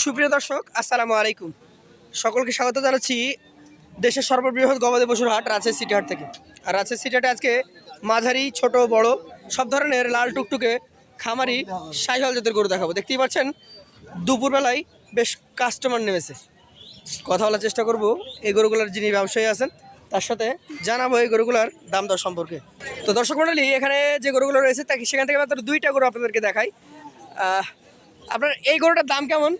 সুপ্রিয় দর্শক, আসসালামু আলাইকুম। সকলকে স্বাগত জানাচ্ছি দেশের সর্ববৃহৎ গবাদি পশুর হাট রাজশাহী সিটি হাট থেকে। আর রাজশাহী সিটি হাটে আজকে মাঝারি, ছোট, বড়, সব ধরনের লাল টুকটুকে খামারি সাইহল জাতের গরু দেখাবো। দেখতেই পাচ্ছেন, দুপুরবেলায় বেশ কাস্টমার নেমেছে। কথা বলার চেষ্টা করব, এই গরুগুলোর যিনি ব্যবসায়ী আছেন, তার সাথে জানাব এই গরুগুলোর দাম দর সম্পর্কে। তো দর্শক মণ্ডলী এখানে যে গরুগুলো রয়েছে, তাকে সেখান থেকে মাত্র দুইটা গরু আপনাদেরকে দেখাই। আপনার এই গরুটার দাম কেমন?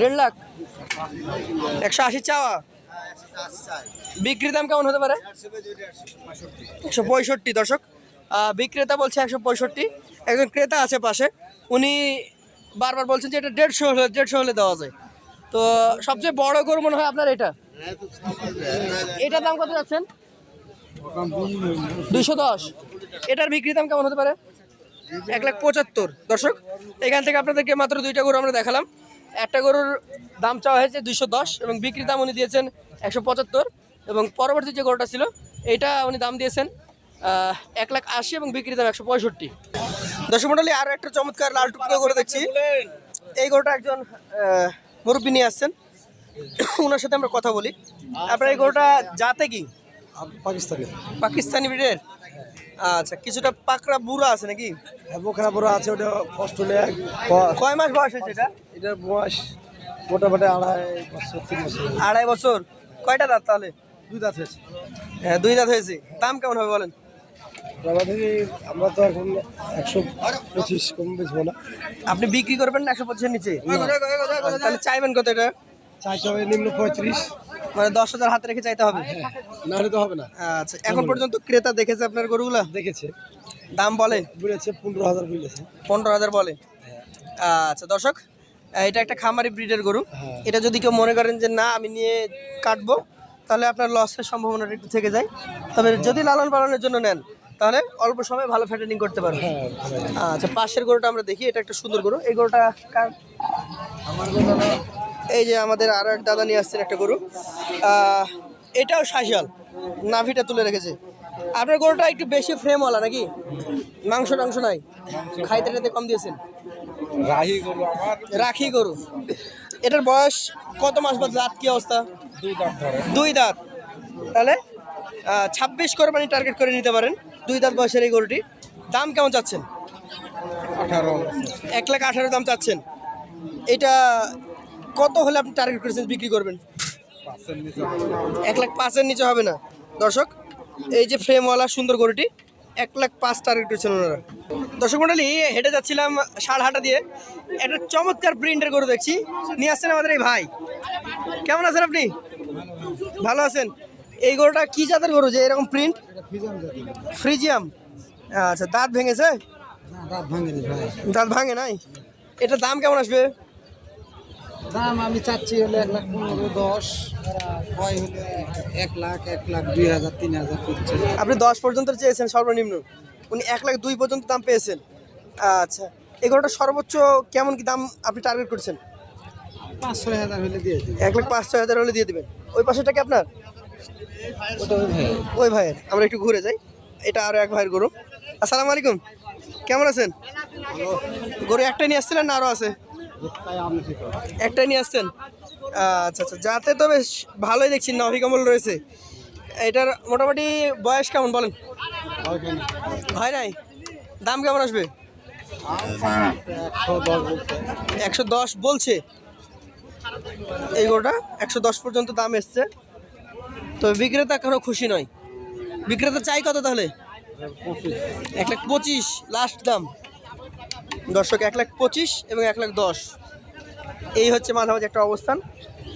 দেড় লাখ? একশো আশি চাওয়া? বিক্রির দাম কেমন হতে পারে? একশো পঁয়ষট্টি, দর্শক। বিক্রেতা বলছে একশো পঁয়ষট্টি। একজন ক্রেতা আছে পাশে। উনি বারবার বলছেন যে এটা দেড়শো হলে দেড়শো হলে দেওয়া যায়। তো সবচেয়ে বড় গরু মনে হয় আপনার এটা? এটার দাম কত যাচ্ছেন? দুইশো দশ। এটার বিক্রির দাম কেমন হতে পারে? এক লাখ পঁচাত্তর। দর্শক এখান থেকে আপনাদেরকে মাত্র দুইটা গরু আমরা দেখালাম। একটা গরুর দাম চাওয়া হয়েছে দুইশো দশ এবং বিক্রির দাম উনি দিয়েছেন একশো পঁচাত্তর এবং পরবর্তী যে গরুটা ছিল এইটা উনি দাম দিয়েছেন এক লাখ আশি এবং বিক্রির দাম একশো পঁয়ষট্টি। দর্শক মন্ডলী আরও একটা চমৎকার লাল টুকরো গরু দেখছি। এই গরুটা একজন মুরব্বী নিয়ে আসছেন। ওনার সাথে আমরা কথা বলি। আপনার এই গরুটা জাতে কি? পাকিস্তানি। পাকিস্তানি ব্রিডের? আচ্ছা কিছুটা পাকড়া বুড়া আছে নাকি? হ্যাঁ বোখরা বড় আছে ওটা অস্ট্রেলিয়া কয় মাস বয়স হয়েছে এটা? এটার বয়স মোটামুটি আড়াই বছর তিন বছর আড়াই বছর। কয়টা দাঁত তাহলে? দুই দাঁত হয়েছে। হ্যাঁ দুই দাঁত হয়েছে। দাম কেমন হবে বলেন? আমরা তো এখন একশো পঁচিশ কম বেচবো না। আপনি বিক্রি করবেন না একশো পঁচিশের নিচে? তাহলে চাইবেন কত এটা? চাইতে হবে নিম্ন পঁয়ত্রিশ। মানে দশ হাজার হাতে রেখে চাইতে হবে। না হলে তো হবে না। আচ্ছা এখন পর্যন্ত ক্রেতা দেখেছে আপনার গরুগুলা? দেখেছে। দাম বলে? বলেছে পনেরো হাজার বলেছে পনেরো হাজার বলে? আচ্ছা দর্শক এটা একটা খামারি ব্রিডের গরু। হ্যাঁ। এটা যদি কেউ মনে করেন যে না আমি নিয়ে কাটবো তাহলে আপনার লসের সম্ভাবনাটা একটু থেকে যায়। তবে যদি লালন পালনের জন্য নেন তাহলে অল্প সময়ে ভালো ফ্যাটেনিং করতে পারবেন। হ্যাঁ আচ্ছা পাশের গরুটা আমরা দেখি এটা একটা সুন্দর গরু। এই গরুটা কার? এই যে আমাদের আরও এক দাদা নিয়ে আসছেন একটা গরু। এটাও শাহিয়াল নাভিটা তুলে রেখেছে। আপনার গরুটা একটু বেশি ফ্রেমওয়ালা নাকি? মাংস টাংস নাই। খাইতে টাইতে কম দিয়েছেন। রাহি গরু আমার। রাখি গরু। এটার বয়স কত মাস বা দাঁত কি অবস্থা? দুই দাঁত দুই দাঁত। তাহলে ছাব্বিশ কোরবানি টার্গেট করে নিতে পারেন। দুই দাঁত বয়সের এই গরুটি। দাম কেমন চাচ্ছেন? আঠারো। এক লাখ আঠারো দাম চাচ্ছেন। এটা কত হলে আপনি টার্গেট করেছেন বিক্রি করবেন? এক লাখ পাঁচের নিচে হবে না। দর্শক এই যে ফ্রেমওয়ালা সুন্দর গরুটি এক লাখ পাঁচ টার্গেট করেছেন ওনারা। দর্শক মন্ডলী হেঁটে যাচ্ছিলাম সারহাটা দিয়ে। একটা চমৎকার প্রিন্টের গরু দেখছি। নিয়ে আসছেন আমাদের এই ভাই। কেমন আছেন আপনি? ভালো আছেন। এই গরুটা কি জাতের গরু যে এরকম প্রিন্ট ফ্রিজিয়াম। আচ্ছা দাঁত ভেঙেছে? দাঁত ভাঙে নাই? এটার দাম কেমন আসবে? দাম আমি চাচ্ছি হলে এক লাখ পনেরো দশ কয় হলে এক লাখ এক লাখ দুই হাজার তিন হাজার করছে আপনি দশ পর্যন্ত চেয়েছেন সর্বনিম্ন। উনি এক লাখ দুই পর্যন্ত দাম পেয়েছেন। আচ্ছা এগুলোটা সর্বোচ্চ কেমন কি দাম আপনি টার্গেট করছেন? পাঁচ ছয় হাজার হলে দিয়ে দিই এক লাখ পাঁচ ছয় হাজার হলে দিয়ে দেবেন। ওই পাশেটা কি আপনার? ওই ভাইয়ের। আমরা একটু ঘুরে যাই। এটা আরও এক ভাইয়ের গরু। আসসালামু আলাইকুম। কেমন আছেন? গরু একটাই নিয়ে আসছিলেন না আরও আছে? একটাই নিয়ে আসছেন? আচ্ছা আচ্ছা যাতে তো বেশ ভালোই দেখছি নভিকমল রয়েছে। এটার মোটামুটি বয়স কেমন, বলেন? হয় নাই? দাম কেমন আসবে? একশো দশ বলছে। এই গরুটা একশো দশ পর্যন্ত দাম এসছে। তো বিক্রেতা কারও খুশি নয়। বিক্রেতা চাই কত তাহলে? এক লাখ পঁচিশ। লাস্ট দাম। দর্শক এক লাখ পঁচিশ এবং এক লাখ দশ। এই হচ্ছে মাঝামাঝি একটা অবস্থান।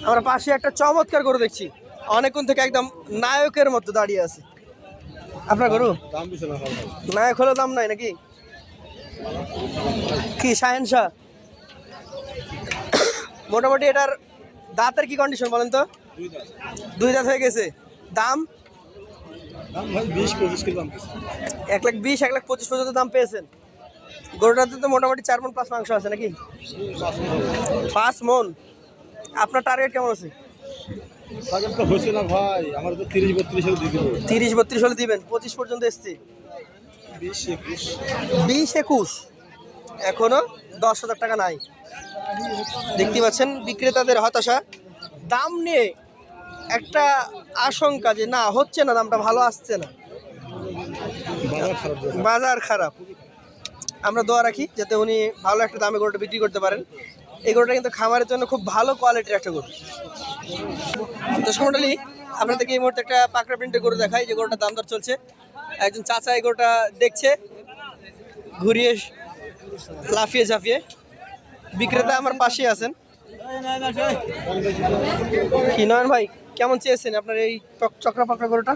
আমরা পাশে একটা চমৎকার গরু দেখছি। অনেকক্ষণ থেকে একদম নায়কের মতো দাঁড়িয়ে আছে। আপনার গরু? নায়ক হলেও দাম নাই নাকি? কি সায়েন শাহ? মোটামুটি এটার দাঁতের কি কন্ডিশন বলেন তো? দুই দাঁত। হয়ে গেছে। দাম? এক লাখ বিশ এক লাখ পঁচিশ পর্যন্ত দাম পেয়েছেন। গরুটাতে তো মোটামুটি চার মন পাঁচ মাংস আছে নাকি? পাঁচ মন। আপনার টার্গেট কেমন আছে? টার্গেট তো হয়েছে না ভাই আমার তো তিরিশ বত্রিশ দিয়ে তিরিশ বত্রিশ হলে দিবেন পঁচিশ পর্যন্ত এসছি। বিশ একুশ। বিশ একুশ? এখনও দশ হাজার টাকা নাই। দেখতে পাচ্ছেন বিক্রেতাদের হতাশা। দাম নিয়ে একটা আশঙ্কা যে না হচ্ছে না দামটা ভালো আসছে না। বাজার খারাপ। আমরা দোয়া রাখি যাতে উনি ভালো একটা দামে গরুটা বিক্রি করতে পারেন। এই গরুটা কিন্তু খামারের জন্য খুব ভালো কোয়ালিটির একটা গরু। তো সমটালি আপনাদেরকে এই মুহূর্তে একটা পাকড়া প্রিন্টের গরু দেখাই যে গরুটার দাম দর চলছে। একজন চাচা এই গরুটা দেখছে ঘুরিয়ে লাফিয়ে ঝাঁপিয়ে। বিক্রেতা আমার পাশেই আছেন। কি নয়ন ভাই কেমন চেয়েছেন আপনার এই চক- চক্রা পাকড়া গরুটা?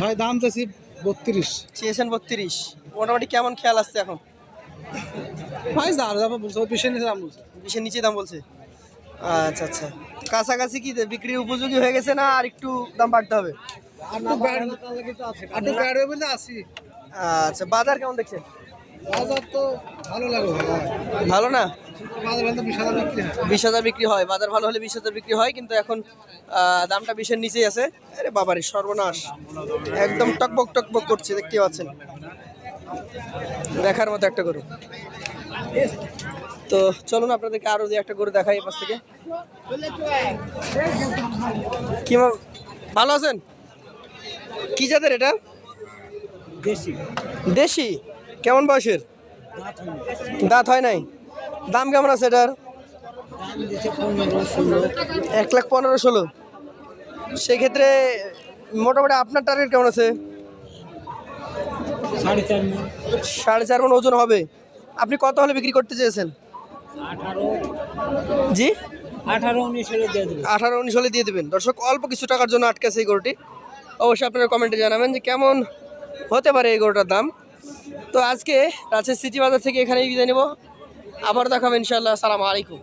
ভাই দাম চাচ্ছি বত্রিশ। চেয়েছেন বত্রিশ। মোটামুটি কেমন খেয়াল আসছে এখন? ভাই যার যাব বলছে নিচে দাম বলছে। বিশের নিচে দাম বলছে। আচ্ছা আচ্ছা। কাছাকাছি কি বিক্রির উপযোগী হয়ে গেছে না আর একটু দাম বাড়তে হবে? আচ্ছা বাজার কেমন দেখছেন বাজার তো ভালো লাগে ভালো না? বিশ হাজার বিক্রি হয়। বিক্রি বাজার ভালো হলে বিশ হাজার বিক্রি হয় কিন্তু এখন দামটা বিশের নিচেই আছে। আরে বাবারে সর্বনাশ। একদম টকবক টকবক করছে দেখতে পাচ্ছেন। দেখার মতো একটা গরু। তো চলুন আপনাদেরকে আরও যে একটা গরু দেখাই পাশ থেকে। কি ভালো আছেন? কি জাতের এটা? দেশি। দেশি? কেমন বয়সের? দাঁত হয় নাই। দাম কেমন আছে এটার? এক লাখ পনেরো ষোলো। সেক্ষেত্রে মোটামুটি আপনার টার্গেট কেমন আছে? সাড়ে চার সাড়ে চার মন ওজন হবে। আপনি কত হলে বিক্রি করতে চেয়েছেন? জি? আঠারো উনিশ হলে দিয়ে আঠারো উনিশ হলে দিয়ে দেবেন। দর্শক অল্প কিছু টাকার জন্য আটকে আছে এই গরুটি। অবশ্যই আপনারা কমেন্টে জানাবেন যে কেমন হতে পারে এই গরুটার দাম। তো আজকে রাজশাহী সিটি বাজার থেকে এখানেই বিদায় নেব। আবার দেখাবেন ইনশাল্লাহ সালাম আলাইকুম।